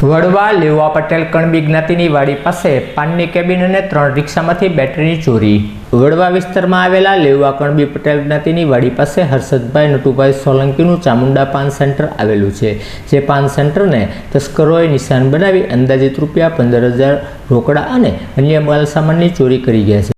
વડવા લેવા પટેલ કણબી જ્ઞાતિની વાડી પાસે પાનની કેબિન અને ત્રણ રિક્ષામાંથી બેટરીની ચોરી. વડવા વિસ્તારમાં આવેલા લેવા કણબી પટેલ જ્ઞાતિની વાડી પાસે હર્ષદભાઈ નટુભાઈ સોલંકીનું ચામુંડા પાન સેન્ટર આવેલું છે, જે પાન સેન્ટરને તસ્કરોએ નિશાન બનાવી અંદાજિત રૂપિયા પંદર હજાર રોકડા અને અન્ય માલ સામાનની ચોરી કરી ગયા છે.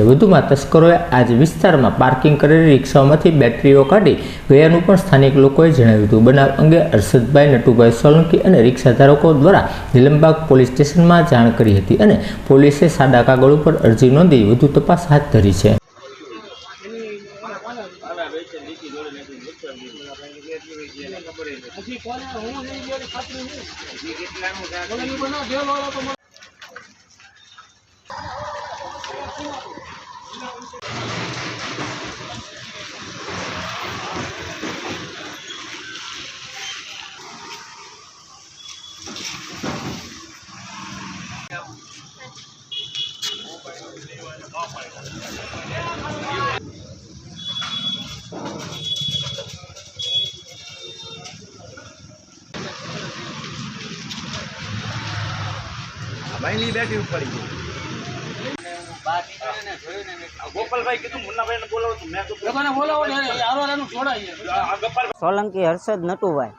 વધુમાં તસ્કરોએ આજ વિસ્તારમાં પાર્કિંગ કરેલી રિક્ષાઓમાંથી બેટરીઓ કાઢી ગયાનું પણ સ્થાનિક લોકોએ જણાવ્યું હતું. બનાવ અંગે હર્ષદભાઈ નટુભાઈ સોલંકી અને રિક્ષા ધારકો દ્વારા નિલંબાગ પોલીસ સ્ટેશનમાં જાણ કરી હતી અને પોલીસે સાદા કાગળ ઉપર અરજી નોંધી વધુ તપાસ હાથ ધરી છે ભાઈની બેટરી ઉપાડી ગઈ ગોપાલભાઈ કીધું મુન્નાભાઈ ને બોલાવો તો મેં તો લોકોને બોલાવો ને યારો એનું છોડાઈએ આ ગોપાલ સોલંકી હર્ષદ નટુભાઈ.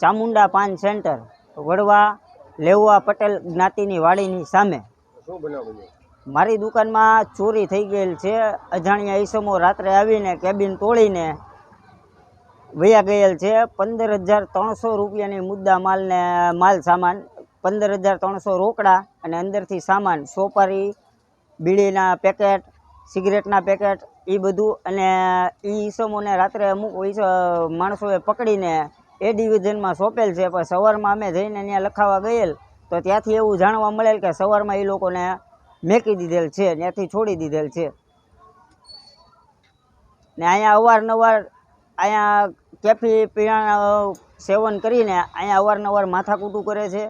ચામુંડા પાન સેન્ટર વડવા લેવા પટેલ જ્ઞાતિની વાડીની સામે. મારી દુકાનમાં ચોરી થઈ ગયેલ છે. અજાણ્યા ઈસમો રાત્રે આવીને કેબિન તોડીને વયા ગયેલ છે. પંદર હજાર ત્રણસો રૂપિયાની મુદ્દા માલને, માલ સામાન, પંદર હજાર ત્રણસો રોકડા અને અંદરથી સામાન, સોપારી, બીડીના પેકેટ, સિગરેટના પેકેટ એ બધું અને એ ઈસમોને રાત્રે અમુક માણસોએ પકડીને એ ડિવિઝનમાં સોંપેલ છે. પણ સવારમાં અમે જઈને ત્યાં લખાવા ગયેલ તો ત્યાંથી એવું જાણવા મળેલ કે સવારમાં એ લોકોને મેકી દીધેલ છે, ત્યાંથી છોડી દીધેલ છે. ને અહીંયા અવારનવાર અહીંયા કેફી પીણા સેવન કરીને અહીંયા અવારનવાર માથાકૂટું કરે છે.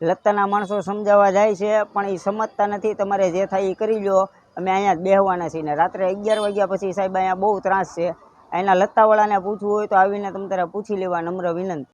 લત્તાના માણસો સમજાવવા જાય છે, પણ એ સમજતા નથી. તમારે જે થાય એ કરી લો અમે અહીંયા જ બેહવાના છીએ ને રાત્રે અગિયાર વાગ્યા પછી સાહેબ અહીંયા બહુ ત્રાસ છે. અહીંના લત્તાવાળાને પૂછવું હોય તો આવીને તમે તારે પૂછી લેવા નમ્ર વિનંતી.